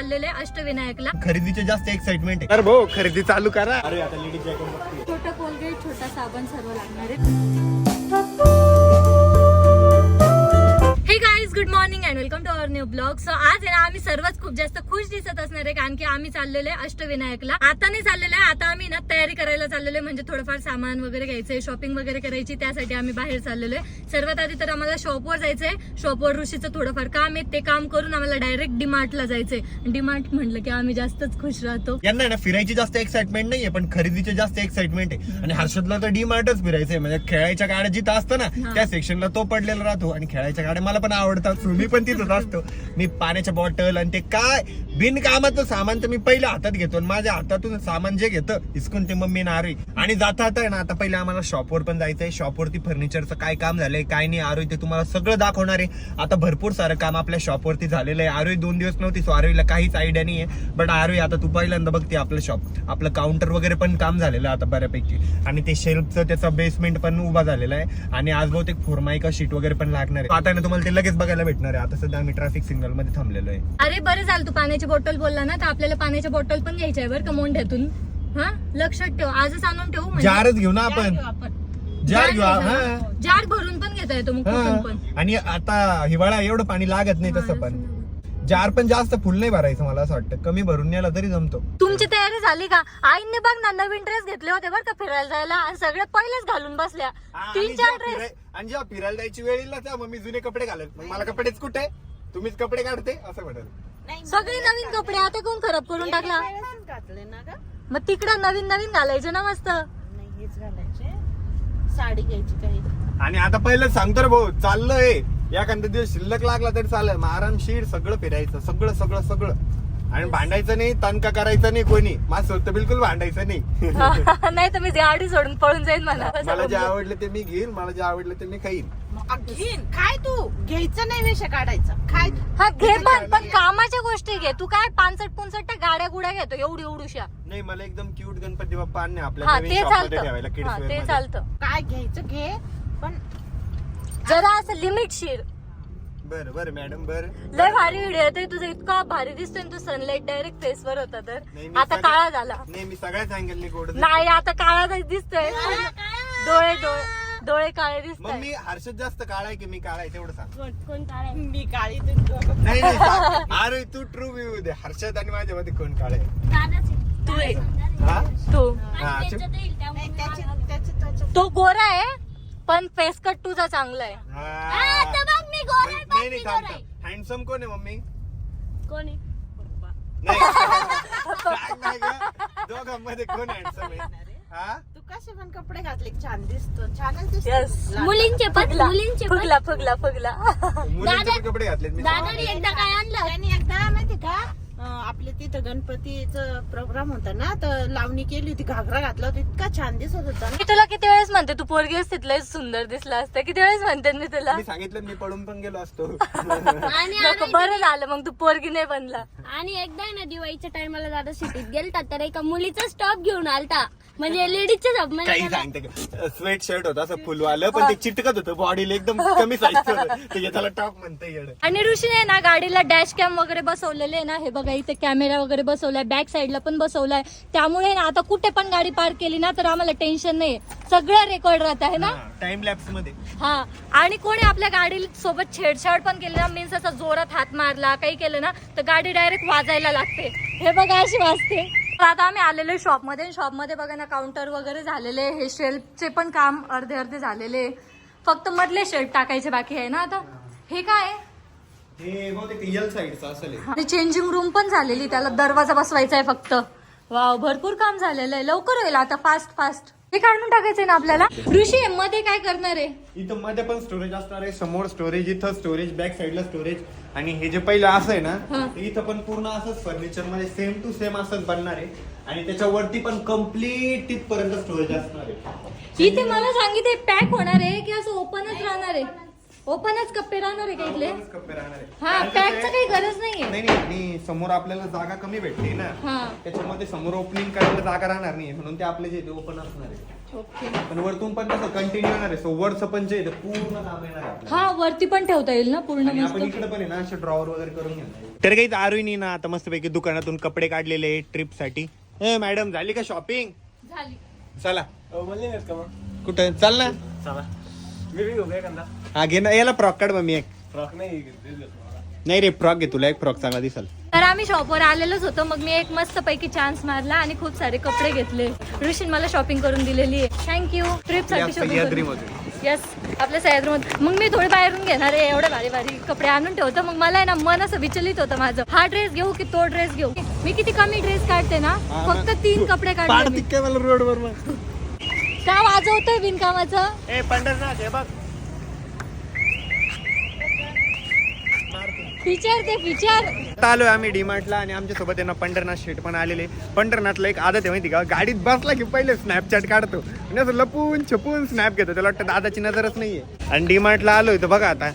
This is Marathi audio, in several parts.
चाललेलो अष्टविनायकला. खरेदीचे जास्त एक्साइटमेंट आहे. तर भाऊ खरेदी चालू करा. अरे आता लेडीज छोटा कोलगेट छोटा साबण सर्व लागणार आहे. Hey guys good morning and welcome to our new blog so आज आहे ना आम्ही सर्वच खूप जास्त खुश दिसत असणार आहे कारण की आम्ही चाललेलो आहे अष्टविनायकला. आता नाही चाललेलो आहे आता आम्ही ना तयारी करायला चाललेलो आहे म्हणजे थोडंफार सामान वगैरे घ्यायचंय शॉपिंग वगैरे करायची त्यासाठी आम्ही बाहेर चाललेलो आहे. सर्वात आधी तर आम्हाला शॉपवर जायचंय. शॉपवर ऋषीचं थोडंफार काम आहे ते काम करून आम्हाला डायरेक्ट डिमार्टला जायचंय. डिमार्ट म्हटलं की आम्ही जास्तच खुश राहतो. यांना ना फिरायची जास्त एक्साइटमेंट नाहीये पण खरेदीचे जास्त एक्साइटमेंट आहे. आणि हर्षदला तर डी मार्टच फिरायचंय म्हणजे खेळायच्या गाड्या जिथं असतं ना. त्या सेक्शनला तो पडलेला राहतो. आणि खेळायच्या गाड्या मला पण आवडतात. मी पण तिथंच असतो. मी पाण्याच्या बॉटल आणि ते काय? बिनकामाचं सामान तर मी पहिल्या हातात घेतो आणि माझ्या हातातून सामान जे घेतं हिसकून ते मम्मी नारी आणि जाता आता ना आता पहिले आम्हाला शॉपवर पण जायचंय. शॉपवरती फर्निचरचं काय काम झालंय काय नाही आरोही ते तुम्हाला सगळं दाखवणार आहे. आता भरपूर सारं काम आपल्या शॉपवरती झालेलं आहे. आरोई दोन दिवस नव्हती सो आरोईला काहीच आयडिया नाहीये. बट आरोई आता तू पहिल्यांदा बघते आपलं शॉप आपलं काउंटर वगैरे पण काम झालेलं आहे आता बऱ्यापैकी. आणि ते शेल्फचं त्याचा बेसमेंट पण उभा झालेला आहे. आणि आज बहुतेक फोरमाईका शीट वगैरे पण लागणार आहे. आता ना तुम्हाला ते लगेच बघायला भेटणार आहे. आता सध्या आम्ही ट्रॅफिक सिग्नलमध्ये थांबलेलो आहे. अरे बरं झालं. तू पाण्याची बॉटल बोलला ना तर आपल्याला पाण्याच्या बॉटल पण घ्यायच्या आहे बरं का मोंढ्यातून. हा? लक्षात ठेव. आजच आणून ठेवू म्हणजे? जारच घेऊ ना आपण. जार घेऊ जार हा. घ्यायचा. जार भरून पण घेता येतो मग कुठून पण. हा. आणि आता हिवाळा एवढं पाणी लागत नाही तसं पण. जार पण जास्त फुल नाही भरायचं मला असं वाटतं. कमी भरून नेला तरी जमतो. तुमची तयारी झाली का? आईने बघ ना नवीन ड्रेस घेतले होते बरं का फिरायला जायला. आणि सगळे पहिलेच घालून बसल्या. तीन चार ड्रेस आणि जेव्हा फिरायला जायची वेळ येईल ना तेव्हा मग मी जुने कपडे घालत मग मला कपडेच कुठे? तुम्हीच कपडे काढते असं म्हणाल. सगळे नवीन कपडे आता कोण खराब करून टाकला? घातले ना का मग तिकडं नवीन नवीन घालायचे ना मस्त. नाही हेच घालायचे. साडी घ्यायची काही. आणि आता पहिलं सांगतो रे भाऊ चाललंय. एखादा दिवस शिल्लक लागला तरी चालेल मग आरामशीर सगळं फिरायचं सगळं सगळं सगळं. आणि भांडायचं नाही तणका करायचं नाही कोणी. माझं होतं बिलकुल भांडायचं नाही. नाही तर मी गाडी सोडून पळून जाईन म्हणा. मला जे आवडलं ते मी घेईन मला जे आवडलं ते मी खाईन. घेईन. काय तू? घ्यायचं नाही विषय काढायचा. काय हा घे पण पण कामाच्या गोष्टी घे. तू काय पानसट पुनसट गाड्या गुड्या घेतो एवढी एवढूशा नाही मला एकदम क्यूट गणपती बाप्पा आणणे आपल्या हा नवीन ते. चालतं. काय घ्यायचं घे पण जरा असं लिमिट शिर. बरं बरं मॅडम बरं. लय भारी व्हिडिओ येतोय तुझं इतका भारी दिसतोय तू सनलाइट डायरेक्ट फेस वर होता तर. नाही, मी आता काळा झाला. नाही मी सगळ्याच अँगलने गोड नाही आता काळा तर दिसतोय. डोळे डोळे डोळे काळे दिसत मम्मी हर्षद जास्त काळा आहे की मी काळा आहे तेवढं सांग. मी काळी तू नाही नाही सांग. अरे तू ट्रू व्ह्यू दे. हर्षद आणि माझ्या मध्ये कोण काळे तू आहे. हा? तू. हा चुप. नाही त्याची त्याची त्याची तो गोरा आहे? पण फेस कट तुझा चांगला आहे. हा. नाही नाही थांब हँडसम कोण आहे मम्मी? कोणी? नाही. सांग नाही गं. दोघांमध्ये कोण हँडसम आहे? हा? तू कसे पण कपडे घातले छान दिसतो छानच Yes. दिसतो मुलींचे पण फुगला मुलींचे पण. फुगला फुगला फुगला. मुलींचे पण कपडे घातलेत मी दादाने एकदा काय आणलं? त्यांनी एकदा माहिती का अं, आपल्या तिथं गणपतीचं प्रोग्राम होता ना तर लावणी केली होती घागरा घातला होता इतका छान दिसत होता मी तुला किती वेळेस म्हणते तू पोरगी असतीत लय सुंदर दिसला असतं. किती वेळेस म्हणते मी तुला? मी सांगितलं मी पळून पण गेलो असतो. आणि नको बरं झालं मग तू पोरगी नाही बनला. आणि एकदा आहे ना दिवाळीच्या टायमाला दादा सिटीत गेलता तर एका मुलीचा स्टॉप घेऊन आलता. म्हणजे लेडीजच्या शॉप काही सांगते स्वेट शर्ट होता असं फुलवालं पण ते चिटकत होतं बॉडीला एकदम कमी साईज ते त्याला टॉप म्हणते येड आणि ऋषीने ना गाडीला डॅश कॅम वगैरे बसवलेले आहे ना हे बघा इथे कॅमेरा वगैरे बसवलाय बॅक साईडला पण बसवलाय. त्यामुळे ना आता कुठे पण गाडी पार्क केली ना तर आम्हाला टेन्शन नाही सगळं रेकॉर्ड राहत आहे ना? टाइम लॅप्समध्ये. हा. आणि कोणी आपल्या गाडी सोबत छेडछाड पण केली ना मीन्स असं जोरात हात मारला काही केलं ना तर गाडी डायरेक्ट वाजायला लागते. हे बघा अशी वाजते. आता आम्ही आलेलो शॉपमध्ये शॉपमध्ये बघा ना काउंटर वगैरे झालेले हे शेल्फचे पण काम अर्धे अर्धे झालेले फक्त मधले शेल्फ टाकायचे बाकी आहे ना आता. हे काय? हे बहुतेक रिअल साईडचं असेल हे. आणि चेंजिंग रूम पण झालेली त्याला दरवाजा बसवायचा आहे फक्त. वाव भरपूर काम झालेलं आहे. लवकर होईल आता फास्ट फास्ट हे काढून टाकायचंय ना आपल्याला? ऋषी हे मध्ये काय करणार आहे? इथं मध्ये पण स्टोरेज असणार आहे. समोर स्टोरेज इथं स्टोरेज बॅक साईडला स्टोरेज आणि हे जे पहिलं असं आहे ना ते इथं पण पूर्ण असंच फर्निचरमध्ये सेम टू सेम असंच बनणार आहे. आणि त्याच्यावरती पण कंप्लीट तिथपर्यंत स्टोरेज असणार आहे. इथे मला सांगितले पॅक होणार आहे की असं ओपनच राहणार आहे? ओपनच कप्पे राहणार आहे का इथले? कप्पे राहणार आहे. हा पॅकचं काही आहे- गरज नाहीये. नाही नाही आणि समोर आपल्याला जागा कमी भेटते ना हा. त्याच्यामध्ये समोर ओपनिंग करायला जागा राहणार नाही म्हणून ते आपले जे ओपन असणार आहे. ओके. पण वरतून पण कसं कंटिन्यू येणार आहे. सो वरचं पण जे आहे ते पूर्ण काम येणार आहे आपल्याला. हा वरती पण ठेवता येईल ना पूर्ण आणि आपण मस्त इकडे पण आहे ना असे ड्रॉवर वगैरे करून घेणार तर काही आरुनी ना आता मस्तपैकी दुकानातून कपडे काढलेले ट्रिपसाठी ए मॅडम झाली का शॉपिंग झाली. चला. म्हणले नाहीत का मग? कुठं? चल ना. चला. मी बी घेऊ एखादा? हा घे ना याला फ्रॉक काढ मग मी एक. फ्रॉक नाही. नाही रे फ्रॉक घे तुला एक फ्रॉक चांगला दिसल. तर आम्ही शॉपवर आलेलोच होतो मग मी एक मस्त पैकी चान्स मारला आणि खूप सारे कपडे घेतले. ऋषीन मला शॉपिंग करून दिलेली आहे. थँक्यू ट्रिपसाठी सह्याद्री शॉपिंग मधून येस आपल्या सह्याद्रीमध्ये मग मी थोडे बाहेरून घेणार आहे एवढे भारी भारी कपडे आणून ठेवतो. मग मला आहे ना मन असं विचलित होतं माझं. हा ड्रेस घेऊ की तो ड्रेस घेऊ? मी किती कमी ड्रेस काढते ना. फक्त तीन कपडे काढले मी. काय मला रोडवर मग. का वाजवतोय बिनकामाचं? ए पंढरनाथ हे बघ. फीचर ते फीचर आता आलोय आम्ही डीमार्टला आणि आमच्यासोबत आहे ना पंढरनाथ शेट पण आलेले. पंढरनाथला एक आदत आहे माहिती का? गाडीत बसला की पहिले स्नॅपचॅट काढतो. आणि असं लपून छपून स्नॅप घेतो. त्याला वाटतं दादाची नजरच नाहीये. आणि डीमार्टला आलोय तर बघा आता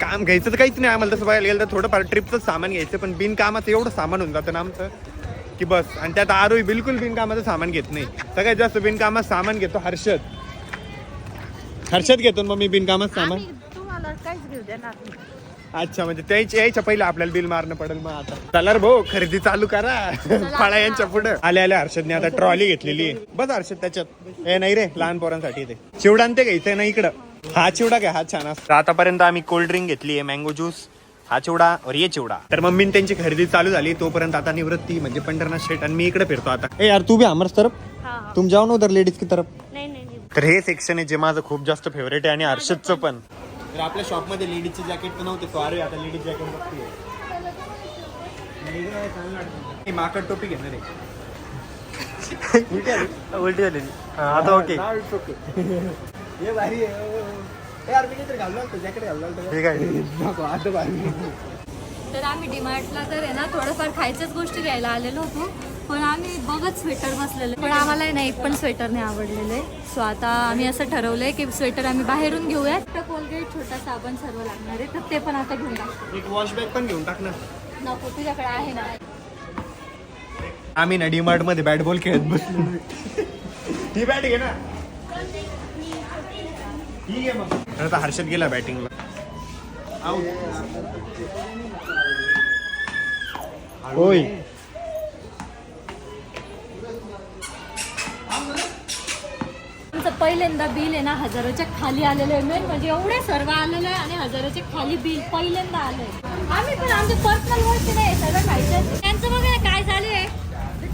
काम घ्यायचं तर काहीच नाही. आम्हाला तसं बघायला गेलं तर थोडंफार ट्रिपचं सामान घ्यायचं पण बिनकामाचं एवढं सामान होऊन जातं ना आमचं की बस. आणि त्यात आरोही बिलकुल बिनकामाचं सामान घेत नाही. सगळ्यात जास्त बिनकामात सामान घेतो हर्षद. हर्षद घेतो मग मी बिनकामात सामान? तुम्हाला काहीच घेऊ देणार नाही. अच्छा म्हणजे त्याच्या यायच्या पहिले आपल्याला बिल मारणं पडेल मग आता. चला भाऊ खरेदी चालू करा. फळा यांच्या पुढे. आले आले हर्षदने आता ट्रॉली घेतलेली आहे. बस हर्षद त्याच्यात. हे नाही रे लहान पोरांसाठी ते. चिवडा ते घ्यायचंय ना इकडं. हा चिवडा घ्या हा छान असतो. आतापर्यंत आम्ही कोल्ड ड्रिंक घेतली आहे मँगो ज्यूस हा चिवडा और ये चिवडा. तर मम्मीने त्यांची खरेदी चालू झाली. तोपर्यंत आता निवृत्ती म्हणजे पंढरनाथ शेट आणि मी इकडे फिरतो आता. ए यार तू भी अमरस तरफ तुम जाओ ना उधर लेडीज की तरफ नाही नाही नाही. तर हे सेक्शन आहे जे माझं खूप जास्त फेवरेट आहे आणि हर्षदचं पण. तर आपल्या शॉपमध्ये लेडीजचे जॅकेट तर नव्हते सॉरी आता लेडीज जॅकेट बघते माकड टोपी घेणार आहे. उलटी झाली आता ओके. हे भारी आहे. यार मी काहीतरी घाललो होतो जॅकेट घाललो होतो ठीक आहे नको आता भारी. तर आम्ही डिमार्टला तर आहे ना थोडंफार खायच्याच गोष्टी घ्यायला आलेलो होतो. पण आम्ही बघत स्वेटर बसलेलो. पण आम्हाला ना एक पण स्वेटर नाही आवडलेलं. आहे सो आता आम्ही असं ठरवलंय की स्वेटर आम्ही बाहेरून घेऊयात. तर कोलगेट छोटा साबण सर्व लागणार आहे तर ते पण आता घेऊन एक वॉश बॅग पण घेऊन टाक ना. नको तुझ्याकडे आहे ना. आम्ही ना डीमार्टमध्ये बॅट बॉल खेळत बसलो. ही बॅट घे ना. ही घे मग. तर आता हर्षद गेला बॅटिंगला होय. पहिल्यांदा बिल आहे ना हजाराच्या खाली आलेलं आहे. मेन म्हणजे एवढे सर्व आलेलं आहे आणि हजाराच्या खाली बिल पहिल्यांदा आलंय. आम्ही पण आमचे पर्सनल गोष्टी नाही सगळं खायचं त्यांचं बघा काय झालंय?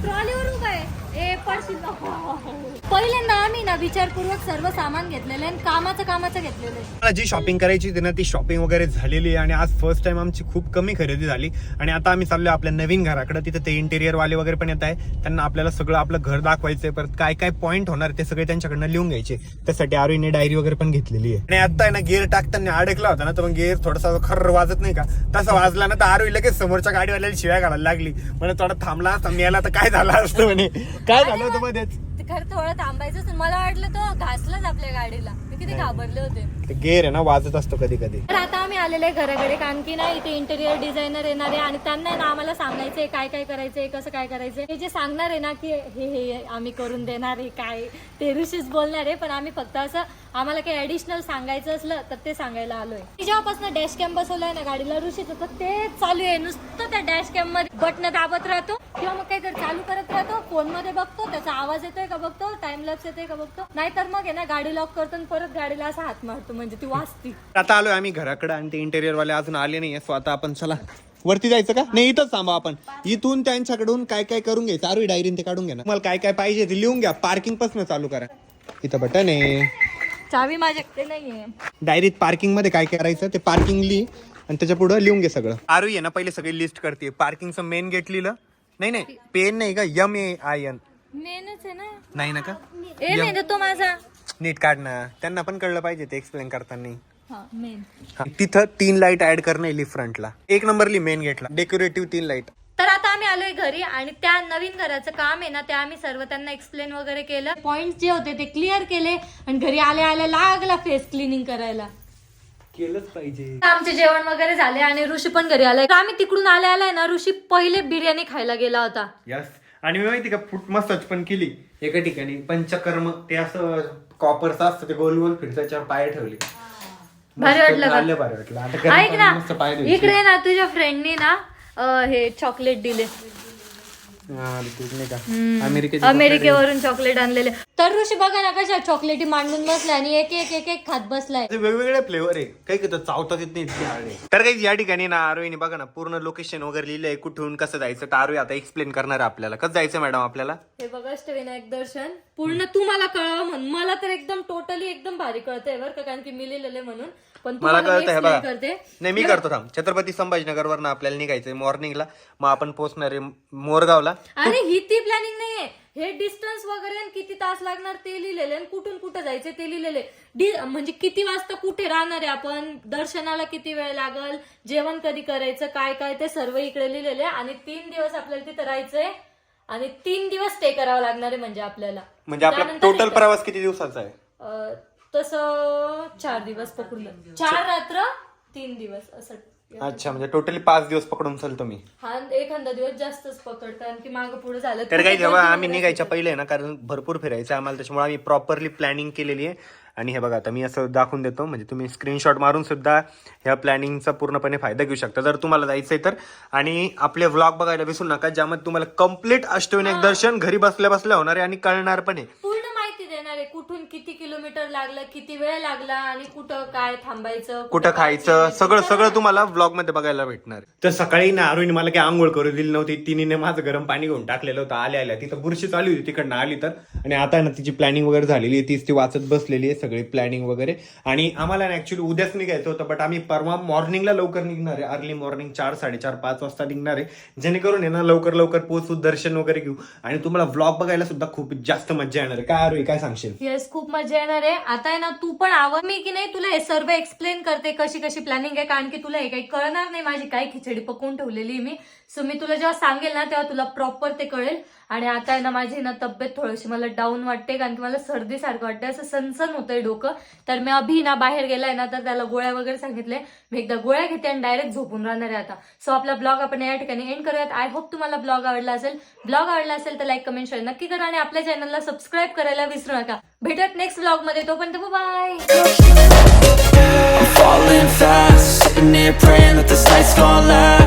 ट्रॉलीवर उभं आहे. ए पडशील हो, हो, हो. पहिल्यांदा विचारपूर्वक सर्व सामान घेतलेलं आहे आणि कामाचं कामाचं घेतलेलं आहे. मला जी शॉपिंग करायची होती ना ती शॉपिंग वगैरे झालेली आहे आणि आज फर्स्ट टाइम आमची खूप कमी खरेदी झाली. आणि आता आम्ही चाललोय आपल्या नवीन घराकडे. तिथे ते इंटेरियर वाले वगैरे पण येत आहे त्यांना आपल्याला सगळं आपलं घर दाखवायचंय. परत काय काय पॉईंट होणार ते सगळे त्यांच्याकडनं लिहून घ्यायचे. त्यासाठी आरोईने डायरी वगैरे पण घेतलेली आहे. आणि आता आहे ना गिअर टाकताना अडकला होता ना तर मग गिअर थोडासा खर वाजत नाही का? तसा वाजला ना तर आरोई लगेच समोरच्या गाडीवाल्याला शिव्या घालायला लागली. म्हणजे थोडा थांबला असता मेला तर काय झालं असतं म्हणे. काय झालं होतं मध्येच? खरं थोडं थांबायचं मला वाटलं तो घासलाच आपल्या गाडीला. मी किती घाबरले होते. ते गेअर आहे ना वाजत असतो कधी कधी तर आता आम्ही आलेले घराकडे कारण की ना इथे इंटेरियर डिझायनर येणार आहे आणि त्यांना ना आम्हाला सांगायचंय काय काय करायचंय कसं काय करायचंय. हे जे सांगणार आहे ना की हे हे आम्ही करून देणार आहे काय ते ऋषीच बोलणार आहे पण आम्ही फक्त असं आम्हाला काही ऍडिशनल सांगायचं असलं तर ते सांगायला आलोय. मी जेव्हापासून डॅश कॅम बसवलाय ना गाडीला ऋषीचं तर तेच चालू आहे नुसतं त्या डॅश कॅममध्ये बटन दाबत राहतो. किंवा मग काहीतरी चालू करत राहतो फोनमध्ये बघतो त्याचा आवाज येतोय का बघतो टाइम लॅप्स येतोय का बघतो. नाहीतर मग आहे ना गाडी लॉक करतो आणि परत गाडीला असा हात मारतो. म्हणजे ती वाचती. आता आलोय आम्ही घराकडे आणि ते इंटेरियर वाले अजून आले नाहीये सो आता आपण चला. वरती जायचं का? नाही इथंच थांबा आपण. इथून त्यांच्याकडून काय काय करून घ्यायचं? आरोही डायरी ते काढून घ्या ना मला काय काय पाहिजे ते लिहून घ्या. पार्किंगपासून चालू करा. इथं बटन आहे. चावी माझ्याकडे नाहीये. डायरीत पार्किंगमध्ये काय करायचं? ते पार्किंग लिही आणि त्याच्या पुढे लिहून घे सगळं. आरू आहे ना पहिले सगळी लिस्ट करते. पार्किंगचं मेन गेट लिहिलं. नाही नाही. पेन नाही का? यम ए आय एन मेनच आहे ना. नाही ना का? ए मेन तो माझा. नीट काढ ना. त्यांना पण कळलं पाहिजे ते एक्सप्लेन करताना. हा मेन हा, तिथं तीन लाइट ऍड करणं लिफ्ट फ्रंटला एक नंबरली मेन गेटला डेकोरेटिव्ह तीन लाइट तर आता आम्ही आलोय घरी आणि त्या नवीन घराचं काम आहे ना ते आम्ही सर्व त्यांना एक्सप्लेन वगैरे केलं. पॉइंट जे होते ते क्लिअर केले आणि घरी आले आले लागला फेस क्लिनिंग करायला. केलंच पाहिजे. आमचे जेवण वगैरे झाले आणि ऋषी पण घरी आलाय. तर आम्ही तिकडून आले आलाय ना ऋषी पहिले बिर्याणी खायला गेला होता. यस आणि मी माहिती का फूट मसाज पण केली एका ठिकाणी पंचकर्म ते असं कॉपरचं असतं ते गोल गोल फिरतं त्याच्यावर पाय ठेवले भारी वाटलं का? भारी वाटलं आता गरम ऐक ना पाणी मस्त पाय धुवायचे. इकडे ना तुझ्या फ्रेंडनी ना अं, हे चॉकलेट दिले हा, ते नाही का अमेरिकेचे अमेरिकेवरून चॉकलेट आणलेले. तर ऋषी बघा ना कशा चॉकलेटी मांडून बसलाय आणि एक एक एक एक खात बसलाय. वेगवेगळे फ्लेवर आहे. काही काही तर चावतात येत नाही. तर काही या ठिकाणी ना आरोहीने बघा ना पूर्ण लोकेशन वगैरे लिहिलंय. कुठून कसं जायचं तर आरोही आता एक्सप्लेन करणार आहे आपल्याला. कसं जायचं मॅडम आपल्याला? हे बघ अष्टविनायक दर्शन. पूर्ण तू मला कळव म्हण. मला तर एकदम टोटली एकदम भारी कळतंय बरं का कारण की मी लिहिलेलं म्हणून. पण मला तुम्हाला मी हे explain बघा करते. नाही मी करतो थांब. छत्रपती संभाजीनगर ना आपल्याला निघायचंय मॉर्निंगला मग आपण पोहोचणार आहे मोरगावला. अरे ही ती प्लॅनिंग नाहीये. हे डिस्टन्स वगैरे आणि किती तास लागणार ते लिहिलेले आणि कुठून कुठं जायचे ते लिहिलेले डि- म्हणजे किती वाजता कुठे राहणार आहे आपण? दर्शनाला किती वेळ लागल? जेवण कधी करायचं? काय काय? ते सर्व इकडे लिहिलेले आणि तीन दिवस आपल्याला तिथं राहायचंय. आणि तीन दिवस स्टे करावं लागणार आहे म्हणजे आपल्याला. म्हणजे आपला त्यानंतर टोटल? प्रवास किती दिवसाचा आहे? अं, तसं चार दिवस पकडलं चार रात्र तीन दिवस असं. अच्छा म्हणजे टोटली पाच दिवस पकडून चालतो मी हा एखादा दिवस जास्तच पकड कारण की मागं पुढे झालं तर काही जेव्हा आम्ही निघायच्या पहिले ना कारण भरपूर फिरायचं आहे आम्हाला त्याच्यामुळे आम्ही प्रॉपरली प्लॅनिंग केलेली आहे. आणि हे बघा आता मी असं दाखवून देतो म्हणजे तुम्ही स्क्रीनशॉट मारून सुद्धा ह्या प्लॅनिंगचा पूर्णपणे फायदा घेऊ शकता जर तुम्हाला जायचंय तर. आणि आपले व्लॉग बघायला विसरू नका ज्यामध्ये तुम्हाला कंप्लीट अष्टविनायक दर्शन घरी बसल्या बसल्या होणार आहे आणि कळणार पण आहे पूर्ण माहिती देणार आहे कुठून किती किलोमीटर लागलं किती वेळ लागला आणि कुठं काय थांबायचं कुठं खायचं सगळं सगळं तुम्हाला व्लॉगमध्ये बघायला भेटणार. तर सकाळी ना अरुणी मला काही आंघोळ करू दिली नव्हती. तिने माझं गरम पाणी घेऊन टाकलेलं होतं. आल्या आल्या. तिथं बुरशी चालू होती. तिकडनं आली तर. आणि आता ना तिची प्लॅनिंग वगैरे झालेली आहे. तीच ती वाचत बसलेली आहे सगळी प्लॅनिंग वगैरे. आणि आम्हाला ना ऍक्च्युली उद्याच निघायचं होतं बट आम्ही परवा मॉर्निंगला लवकर निघणार आहे. अर्ली मॉर्निंग चार साडेचार पाच वाजता निघणार आहे. जेणेकरून आहे ना लवकर लवकर पोहोचू दर्शन वगैरे घेऊ. आणि तुम्हाला व्लॉग बघायला सुद्धा खूप जास्त मज्जा येणार आहे. काय अरुई काय सांगशील? येस खूप मजा येणार आहे. आता आहे ना तू पण आवड मी की नाही तुला हे सर्व एक्सप्लेन करते कशी कशी प्लॅनिंग आहे. कारण की तुला हे काही कळणार नाही. माझी काय खिचडी पकवून ठेवलेली आहे मी. सो मी तुला जेव्हा सांगेल ना तेव्हा तुला प्रॉपर ते कळेल. आणि आता आहे ना माझी ना तब्येत थोडीशी मला डाऊन वाटते कारण की मला सर्दी सारखं वाटते असं सनसन होतंय डोकं. तर मी अभि ना बाहेर गेलाय ना तर त्याला गोळ्या वगैरे सांगितले. मी एकदा गोळ्या घेते आणि डायरेक्ट झोपून राहणार आहे आता. सो आपला ब्लॉग आपण या ठिकाणी एंड करूयात. आय होप तुम्हाला ब्लॉग आवडला असेल. ब्लॉग आवडला असेल तर लाईक कमेंट शेअर नक्की करा आणि आपल्या चॅनलला सबस्क्राईब करायला विसरू नका. भेटत नेक्स्ट ब्लॉगमध्ये. तोपर्यंत बाय